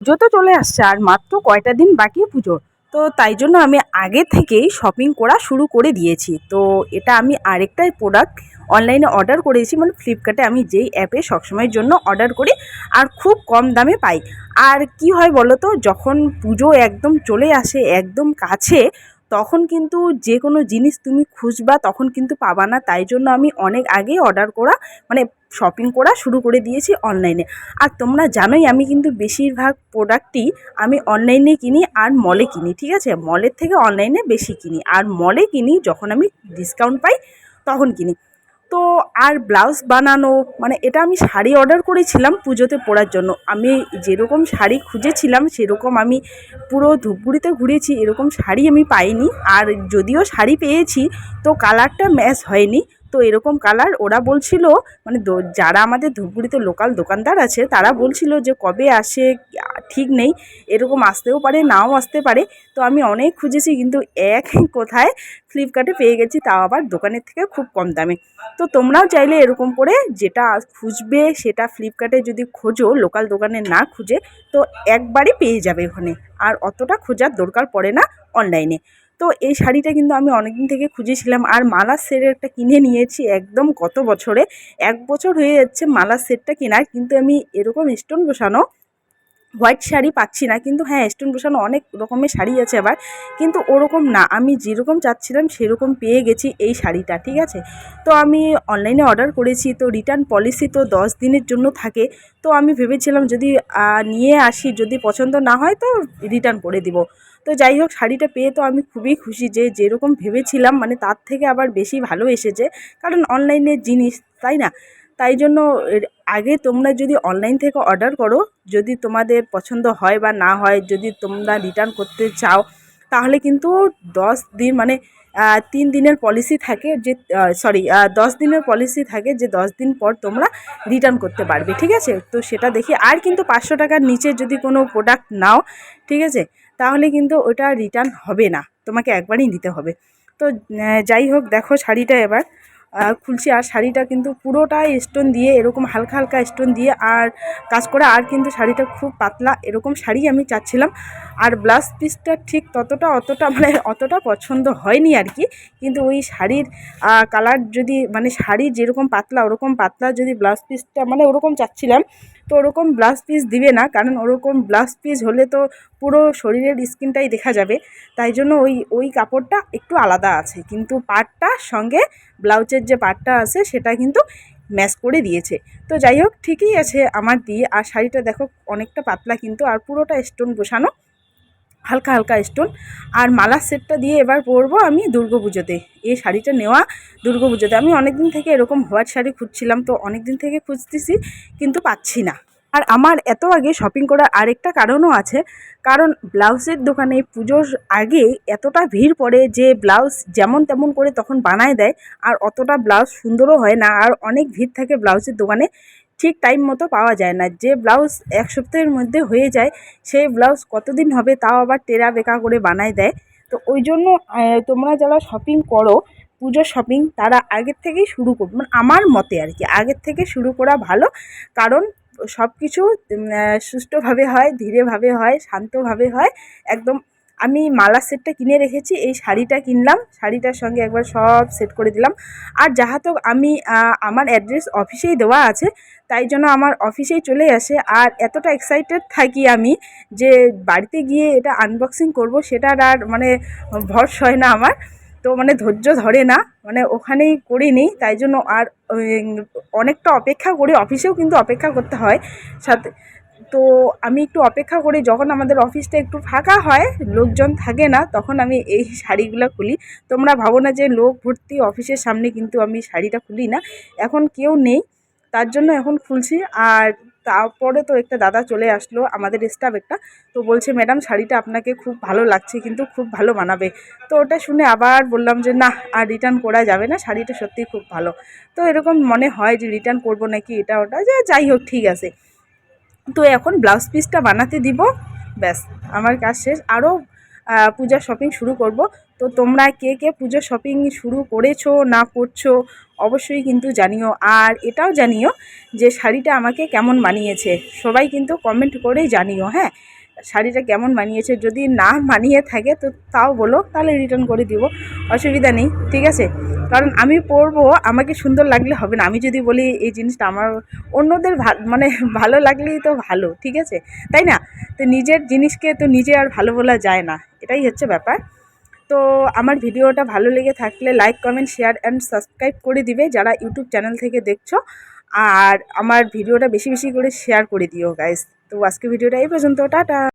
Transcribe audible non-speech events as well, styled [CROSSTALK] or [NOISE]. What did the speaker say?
পুজো চলে আসছে আর মাত্র কয়টা দিন বাকি পুজো। তো তাই জন্য আমি আগে থেকেই শপিং করা শুরু করে দিয়েছি। তো এটা আমি আরেকটাই প্রোডাক্ট অনলাইনে অর্ডার করেছি মানে ফ্লিপকার্টে আমি যেই অ্যাপে সবসময়ের জন্য অর্ডার করি আর খুব কম দামে পাই। আর কি হয় বলো তো যখন পুজো একদম চলে আসে, একদম কাছে তখন কিন্তু যে কোনো জিনিস তুমি খুঁজবা তখন কিন্তু পাবা না। তাই জন্য আমি অনেক আগেই অর্ডার করা মানে শপিং করা শুরু করে দিয়েছি অনলাইনে আর তোমরা জানোই আমি কিন্তু বেশিরভাগ প্রোডাক্টই আমি অনলাইনে কিনি আর মলে কিনি, ঠিক আছে? মলের থেকে অনলাইনে বেশি কিনি। আর মলে কিনি যখন আমি ডিসকাউন্ট পাই, তখন কিনি। তো আর ব্লাউজ বানানো মানে এটা আমি শাড়ি অর্ডার করেছিলাম পুজোতে পরার জন্য। আমি যেরকম শাড়ি খুঁজেছিলাম, সেরকম আমি পুরো ধূপগুড়িতে ঘুরেছি, এরকম শাড়ি আমি পাইনি। আর যদিও শাড়ি পেয়েছি, তো কালারটা ম্যাচ হয়নি। তো এরকম কালার ওরা বলছিল মানে যারা আমাদের ধূপগুড়িতে লোকাল দোকানদার আছে, তারা বলছিল যে কবে আসে, ঠিক নেই, এরকম আসতেও পারে, নাও আসতে পারে। তো আমি অনেক খুঁজেছি, কিন্তু এক [LAUGHS] কোথায় ফ্লিপকার্টে পেয়ে গেছি, তাও আবার দোকানের থেকে খুব কম দামে। তো তোমরাও চাইলে এরকম করে যেটা খুঁজবে, সেটা ফ্লিপকার্টে যদি খোঁজো লোকাল দোকানে না খুঁজে, তো একবারই পেয়ে যাবে ওখানে। আর অতটা খোঁজার দরকার পড়ে না অনলাইনে তো এই শাড়িটা কিন্তু আমি অনেকদিন থেকে খুঁজেছিলাম আর মালার সেটের একটা কিনে নিয়েছি একদম কত বছরে। এক বছর হয়ে যাচ্ছে মালার সেটটা কেনার, কিন্তু আমি এরকম স্টোন বসানো হোয়াইট শাড়ি পাচ্ছি না। কিন্তু হ্যাঁ স্টোন বসানো অনেক রকমের শাড়ি আছে আবার। কিন্তু ওরকম না। আমি যেরকম চাচ্ছিলাম, সেরকম পেয়ে গেছি এই শাড়িটা, ঠিক আছে? তো আমি অনলাইনে অর্ডার করেছি। তো রিটার্ন পলিসি তো দশ দিনের জন্য থাকে। তো আমি ভেবেছিলাম যদি নিয়ে আসি, যদি পছন্দ না হয় তো রিটার্ন করে দিব। তো যাই হোক, শাড়িটা পেয়ে তো আমি খুবই খুশি যে যেরকম ভেবেছিলাম মানে তার থেকে আবার বেশি ভালো এসেছে। কারণ অনলাইনের জিনিস, তাই না? তাই জন্য আগে তোমরা যদি অনলাইন থেকে অর্ডার করো, যদি তোমাদের পছন্দ হয় বা না হয়, যদি তোমরা রিটার্ন করতে চাও, তাহলে কিন্তু দশ দিন মানে তিন দিনের পলিসি থাকে যে সরি দশ দিনের পলিসি থাকে যে দশ দিন পর তোমরা রিটার্ন করতে পারবে, ঠিক আছে? তো সেটা দেখি, আর কিন্তু পাঁচশো টাকার নিচে যদি কোনো প্রোডাক্ট নাও, ঠিক আছে? তাহলে কিন্তু ওটা রিটার্ন হবে না, তোমাকে একবারই নিতে হবে। তো যাই হোক, দেখো শাড়িটা এবার। খুলছি আর শাড়িটা কিন্তু পুরোটাই স্টোন দিয়ে, এরকম হালকা হালকা স্টোন দিয়ে আর কাজ করে, আর কিন্তু শাড়িটা খুব পাতলা, এরকম শাড়ি আমি চাচ্ছিলাম। আর ব্লাউজ পিসটা ঠিক ততটা, অতটা মানে অতটা পছন্দ হয়নি আর কি, কিন্তু ওই শাড়ির কালার যদি মানে শাড়ি যেরকম পাতলা, ওরকম পাতলা যদি ব্লাউজ পিসটা মানে ওরকম চাচ্ছিলাম, তো ওরকম ব্লাউজ পিস দিবে না, কারণ ওরকম ব্লাউজ পিস হলে তো পুরো শরীরের স্কিনটাই দেখা যাবে। তাই জন্য ওই ওই কাপড়টা একটু আলাদা আছে, কিন্তু পাটটা সঙ্গে ব্লাউজের যে পাটটা আছে সেটা কিন্তু ম্যাশ করে দিয়েছে। তো যাই হোক, ঠিকই আছে আমার দিয়ে। আর শাড়িটা দেখো, অনেকটা পাতলা কিন্তু, আর পুরোটা স্টোন বসানো। হালকা হালকা স্টোন আর মালার সেটটা দিয়ে এবার পরবো আমি দুর্গা পুজোতে এই শাড়িটা নেওয়া দুর্গা পুজোতে আমি অনেক দিন থেকে এরকম হোয়াইট শাড়ি খুঁজছিলাম, তো অনেক দিন থেকে খুঁজতেছি, কিন্তু পাচ্ছি না। আর আমার এত আগে শপিং করার আরেকটা কারণও আছে। কারণ ব্লাউজের দোকানে পুজোর আগে এতটা ভিড় পড়ে যে ব্লাউজ যেমন তেমন করে তখন বানায় দেয় আর অতটা ব্লাউজ সুন্দরও হয় না আর অনেক ভিড় থাকে ব্লাউজের দোকানে। ঠিক টাইম মতো পাওয়া যায় না। যে ব্লাউজ এক সপ্তাহের মধ্যে হয়ে যায় সেই ব্লাউজ কতদিন হবে তাও আবার টেরা বেকা করে বানায় দেয়। তো ওই জন্য তোমরা যারা শপিং করো, পুজোর শপিং তারা আগের থেকেই শুরু করবে। মানে আমার মতে আর কি, আগের থেকে শুরু করা ভালো। কারণ সব কিছু সুষ্ঠুভাবে হয়, ধীরেভাবে হয়, শান্তভাবে হয়। একদম আমি মালার সেটটা কিনে রেখেছি, এই শাড়িটা কিনলাম, শাড়িটার সঙ্গে একবার সব সেট করে দিলাম। আর যাহা তো আমি আমার অ্যাড্রেস অফিসেই দেওয়া আছে, তাই জন্য আমার অফিসেই চলে আসে। আর এতটা এক্সাইটেড থাকি আমি যে বাড়িতে গিয়ে এটা আনবক্সিং করব, সেটার আর মানে ভরস হয় না আমার। তো মানে ধৈর্য ধরে না মানে ওখানেই করে নিই তাই জন্য আর অনেকটা অপেক্ষা করে, অফিসেও কিন্তু অপেক্ষা করতে হয়। সাথে, তো আমি একটু অপেক্ষা করি, যখন আমাদের অফিসটা একটু ফাঁকা হয়, লোকজন থাকে না, তখন আমি এই শাড়িগুলো খুলি। তোমরা ভাবো না যে লোক ভর্তি, অফিসের সামনে কিন্তু আমি শাড়িটা খুলি না। এখন কেউ নেই, তার জন্য এখন খুলছি। আর তারপরে তো একটা দাদা চলে আসলো, আমাদের স্টাফ একটা, তো বলছে, ম্যাডাম, শাড়িটা আপনাকে খুব ভালো লাগছে, কিন্তু খুব ভালো মানাবে। তো ওটা শুনে আবার বললাম যে, না, আর রিটার্ন করা যাবে না, শাড়িটা সত্যিই খুব ভালো। তো এরকম মনে হয় যে রিটার্ন করব নাকি এটা ওটা? যে, যাই হোক, ঠিক আছে। তো এখন ব্লাউজ পিসটা বানাতে দিব, ব্যাস, আমার কাজ শেষ। আরও পূজার শপিং শুরু করব। তো তোমরা কে কে পুজোর শপিং শুরু করেছ, না করছ অবশ্যই কিন্তু জানিও। আর এটাও জানিও যে শাড়িটা আমাকে কেমন মানিয়েছে। সবাই কিন্তু কমেন্ট করেই জানিও হ্যাঁ? শাড়িটা কেমন মানিয়েছে? যদি না মানিয়ে থাকে তো তাও বলো, তাহলে রিটার্ন করে দিব। অসুবিধা নেই, ঠিক আছে? কারণ আমি পরবো, আমাকে সুন্দর লাগলে হবে না। আমি যদি বলি, এই জিনিসটা আমার অন্যদের মানে ভালো লাগলেই তো ভালো, ঠিক আছে? তাই না? তো নিজের জিনিসকে তো নিজে আর ভালো বলা যায় না। এটাই হচ্ছে ব্যাপার। তো আমার ভিডিওটা ভালো লেগে থাকলে like comment share and subscribe করে দিবে যারা ইউটিউব চ্যানেল থেকে দেখছ। আর আমার ভিডিওটা বেশি বেশি করে শেয়ার করে দিও গাইজ তো আজকে ভিডিওটা এই পর্যন্ত, টাটা।